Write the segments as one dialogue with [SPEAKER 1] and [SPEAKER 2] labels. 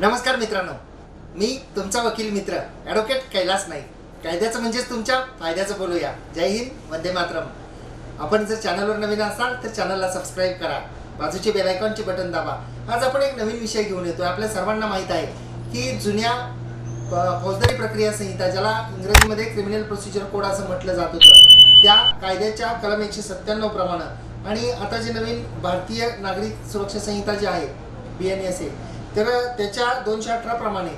[SPEAKER 1] नमस्कार मित्रांनो. मी तुमचा वकील मित्र ॲडव्होकेट कैलास नाईक. कायद्याचं म्हणजेच तुमच्या फायद्याचं बोलूया. जय हिंद वंदे मातरम. आपण जर चॅनलवर नवीन असाल तर चॅनलला सबस्क्राईब करा. बाजूचे बेलायकॉनचे बटन दाबा. आज आपण एक नवीन विषय घेऊन येतो आपल्या सर्वांना माहीत आहे की जुन्या फौजदारी प्रक्रिया संहिता ज्याला इंग्रजीमध्ये क्रिमिनल प्रोसिजर कोड असं म्हटलं जात होतं त्या कायद्याच्या कलम एकशे सत्त्याण्णव प्रमाणे. आणि आता जे नवीन भारतीय नागरिक सुरक्षा संहिता जी आहे बी एन एस ए तर त्याच्या दोनशे अठरा प्रमाणे.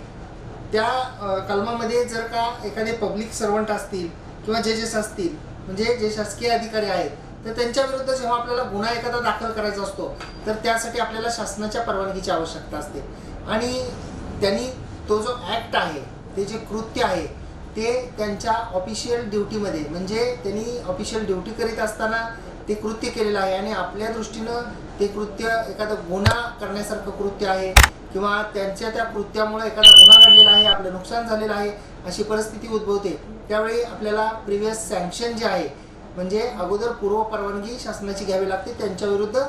[SPEAKER 1] त्या कलमामध्ये जर का एखादे पब्लिक सर्वंट असतील किंवा जजेस असतील म्हणजे जे शासकीय अधिकारी आहेत तर त्यांच्या विरुद्ध जेव्हा आपल्याला गुन्हा एखादा दाखल करायचा असतो तर त्यासाठी आपल्याला शासनाच्या परवानगीची आवश्यकता असते. आणि त्यांनी तो जो ॲक्ट आहे ते जे कृत्य आहे ते त्यांच्या ऑफिशियल ड्युटीमध्ये म्हणजे त्यांनी ऑफिशियल ड्युटी करीत असताना ते कृत्य केलेलं आहे. आणि आपल्या दृष्टीनं ते कृत्य एखादं गुन्हा करण्यासारखं कृत्य आहे किंवा त्यांच्या त्या कृत्यामुळे एखादा गुन्हा घडलेला आहे आपलं नुकसान झालेलं आहे अशी परिस्थिती उद्भवते. त्यावेळी आपल्याला प्रिव्हियस सँक्शन जे आहे म्हणजे अगोदर पूर्व परवानगी शासनाची घ्यावी लागते. त्यांच्या विरुद्ध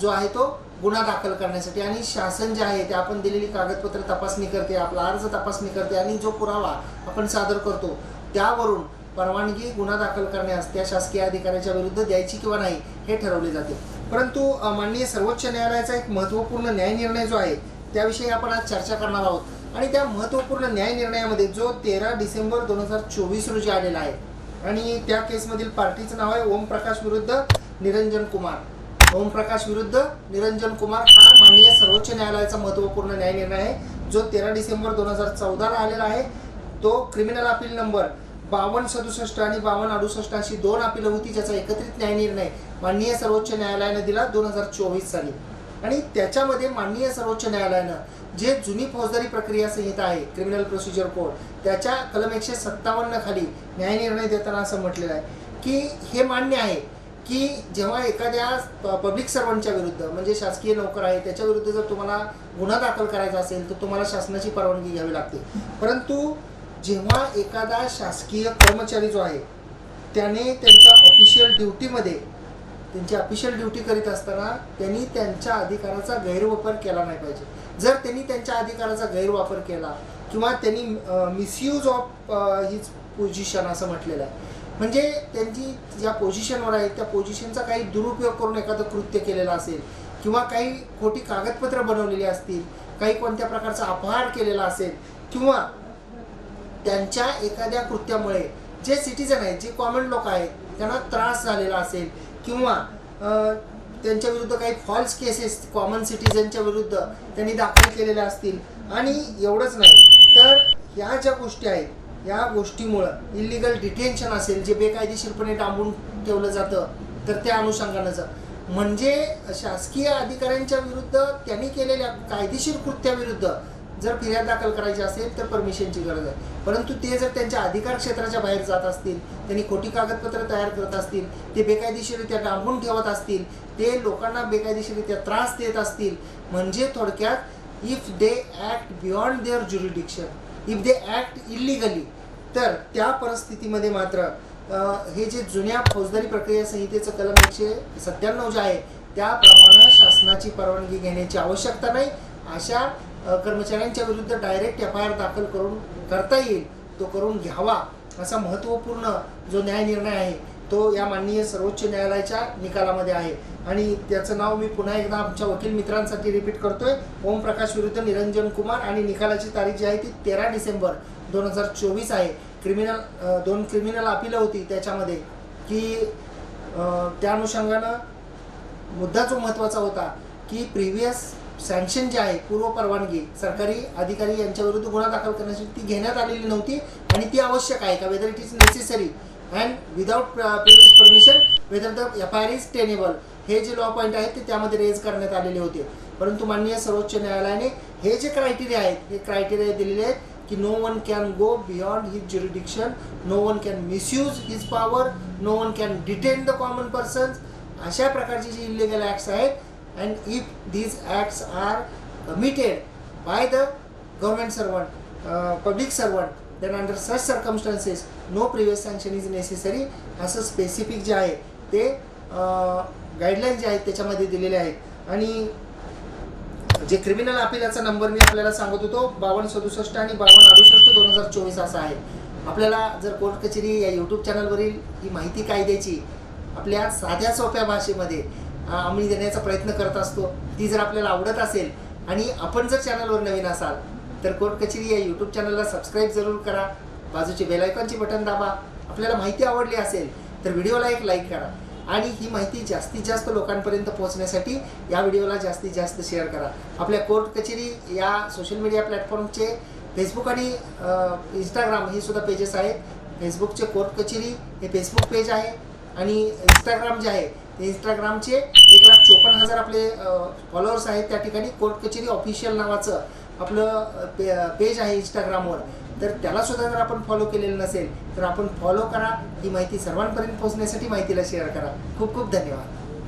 [SPEAKER 1] जो आहे तो गुन्हा दाखल करण्यासाठी. आणि शासन जे आहे ते आपण दिलेली कागदपत्र तपासणी करते आपला अर्ज तपासणी करते आणि जो पुरावा आपण सादर करतो त्यावरून परवानगी गुन्हा दाखल करण्यास त्या शासकीय अधिकाऱ्याच्या विरुद्ध द्यायची किंवा नाही हे ठरवले जाते. परंतु माननीय सर्वोच्च न्यायालयाचा एक महत्त्वपूर्ण न्यायनिर्णय जो आहे त्याविषयी आपण आज चर्चा करणार आहोत. आणि त्या महत्त्वपूर्ण न्याय निर्णयामध्ये जो तेरा डिसेंबर दोन हजार चोवीस रोजी आलेला आहे. आणि त्या केसमधील पार्टीचं नाव आहे ओमप्रकाश विरुद्ध निरंजन कुमार. ओमप्रकाश विरुद्ध निरंजन कुमार हा माननीय सर्वोच्च न्यायालयाचा महत्त्वपूर्ण न्याय निर्णय आहे. जो तेरा डिसेंबर दोन हजार चौदाला आलेला आहे. तो क्रिमिनल अपील नंबर बावन्न सदुसष्ट आणि बावन्न अडुसष्ट अशी दोन अपिलं होती ज्याचा एकत्रित न्याय निर्णय माननीय सर्वोच्च न्यायालयानं दिला दोन हजार चोवीस साली. आणि त्याच्यामध्ये माननीय सर्वोच्च न्यायालयानं जे जुनी फौजदारी प्रक्रिया संहिता आहे क्रिमिनल प्रोसिजर कोड त्याच्या कलम एकशे सत्तावन्न खाली न्याय निर्णय देताना असं म्हटलेलं आहे की हे मान्य आहे की जेव्हा एखाद्या पब्लिक सर्वंटच्या विरुद्ध म्हणजे शासकीय नोकर आहे त्याच्या विरुद्ध जर तुम्हाला गुन्हा दाखल करायचा असेल तर तुम्हाला शासनाची परवानगी घ्यावी लागते. परंतु जेव्हा एखादा शासकीय कर्मचारी जो आहे त्याने त्यांच्या ऑफिशियल ड्युटीमध्ये त्यांची ऑफिशियल ड्युटी करीत असताना त्यांनी त्यांच्या अधिकाराचा गैरवापर केला नाही पाहिजे. जर त्यांनी त्यांच्या अधिकाराचा गैरवापर केला किंवा त्यांनी मिसयूज ऑफ हिज पोझिशन असं म्हटलेलं आहे. म्हणजे त्यांची ज्या पोझिशनवर आहे त्या पोझिशनचा काही दुरुपयोग करून एखादं कृत्य केलेलं असेल किंवा काही खोटी कागदपत्र बनवलेली असतील काही कोणत्या प्रकारचा अपहार केलेला असेल किंवा त्यांच्या एखाद्या कृत्यामुळे जे सिटीजन आहेत जे कॉमन लोक आहेत त्यांना त्रास झालेला असेल किंवा त्यांच्या विरुद्ध काही फॉल्स केसेस कॉमन सिटीजनच्या विरुद्ध त्यांनी दाखल केलेल्या असतील. आणि एवढंच नाही तर ह्या ज्या गोष्टी आहेत या गोष्टीमुळं इलिगल डिटेन्शन असेल जे बेकायदेशीरपणे डांबून ठेवलं जातं तर त्या अनुषंगानं म्हणजे शासकीय अधिकाऱ्यांच्या विरुद्ध त्यांनी केलेल्या कायदेशीर कृत्याविरुद्ध जर फिर्याद दाखल करायची असेल तर परमिशनची गरज आहे. परंतु ते जर त्यांच्या अधिकार क्षेत्राच्या बाहेर जात असतील त्यांनी खोटी कागदपत्र तयार करत असतील ते बेकायदेशीररित्या डांबून ठेवत असतील ते लोकांना बेकायदेशीररित्या त्रास देत असतील म्हणजे थोडक्यात if they act beyond their jurisdiction if they act illegally तर त्या परिस्थितीमध्ये मात्र हे जे जुन्या फौजदारी प्रक्रिया संहितेचं कलम एकशे सत्त्याण्णव जे आहे त्याप्रमाणे शासनाची परवानगी घेण्याची आवश्यकता नाही. अशा कर्मचाऱ्यांच्या विरुद्ध डायरेक्ट एफ आय आर दाखल करून करता येईल तो करून घ्यावा असा महत्त्वपूर्ण जो न्याय निर्णय आहे तो या माननीय सर्वोच्च न्यायालयाच्या निकालामध्ये आहे. आणि त्याचं नाव मी पुन्हा एकदा आमच्या वकील मित्रांसाठी रिपीट करतोय. ओमप्रकाश विरुद्ध निरंजन कुमार आणि निकालाची तारीख जी आहे ती तेरा डिसेंबर दोन हजार चोवीस आहे. क्रिमिनल दोन क्रिमिनल अपिलं होती त्याच्यामध्ये की त्या अनुषंगानं मुद्दा जो महत्त्वाचा होता की प्रिव्हियस सँक्शन जे आहे पूर्व परवानगी सरकारी अधिकारी यांच्याविरुद्ध गुन्हा दाखल करण्यासाठी ती घेण्यात आलेली नव्हती आणि ती आवश्यक आहे का? Whether it is necessary and without previous permission whether the F I R is tenable हे जे लॉ पॉईंट आहेत ते त्यामध्ये रेज करण्यात आलेले होते. परंतु माननीय सर्वोच्च न्यायालयाने हे जे क्रायटेरिया आहेत हे क्रायटेरिया दिलेले आहेत की no one can go beyond his jurisdiction no one can misuse his power no one can detain the common persons अशा प्रकारचे जे इलिगल ॲक्ट्स आहेत and if these acts are committed by the government servant, uh, public servant, then under such circumstances no previous sanction is necessary. असं specific जे आहे ते uh, guideline जे आहेत त्याच्यामध्ये दिलेले आहेत. आणि जे क्रिमिनल अपिलाचा नंबर मी आपल्याला सांगत होतो बावन्न सदुसष्ट आणि बावन्न अडुसष्ट दोन हजार चोवीस असा आहे. आपल्याला जर कोर्ट कचेरी या यूट्यूब चॅनलवरील ही माहिती कायद्याची आपल्या साध्या सोप्या भाषेमध्ये आम्ही देण्याचा प्रयत्न करत असतो ती जर आपल्याला आवडत असेल आणि आपण जर चॅनलवर नवीन असाल तर कोर्ट कचेरी या यूट्यूब चॅनलला सबस्क्राईब जरूर करा. बाजूचे बेलायकॉनचे बटन दाबा. आपल्याला माहिती आवडली असेल तर व्हिडिओला एक लाईक करा. आणि ही माहिती जास्तीत जास्त लोकांपर्यंत पोहोचण्यासाठी या व्हिडिओला जास्तीत जास्त शेअर करा. आपल्या कोर्ट कचेरी या सोशल मीडिया प्लॅटफॉर्मचे फेसबुक आणि इंस्टाग्राम हे सुद्धा पेजेस आहेत. फेसबुकचे कोर्ट कचेरी हे फेसबुक पेज आहे. आणि इंस्टाग्राम जे आहे इंस्टाग्रामचे एक लाख चोपन्न हजार आपले फॉलोअर्स आहेत. त्या ठिकाणी कोर्ट कचेरी ऑफिशियल नावाचं आपलं पे पेज आहे इंस्टाग्रामवर. तर त्याला सुद्धा जर आपण फॉलो केलेलं नसेल तर आपण फॉलो करा. ही माहिती सर्वांपर्यंत पोहोचण्यासाठी माहितीला शेअर करा. खूप खूप धन्यवाद.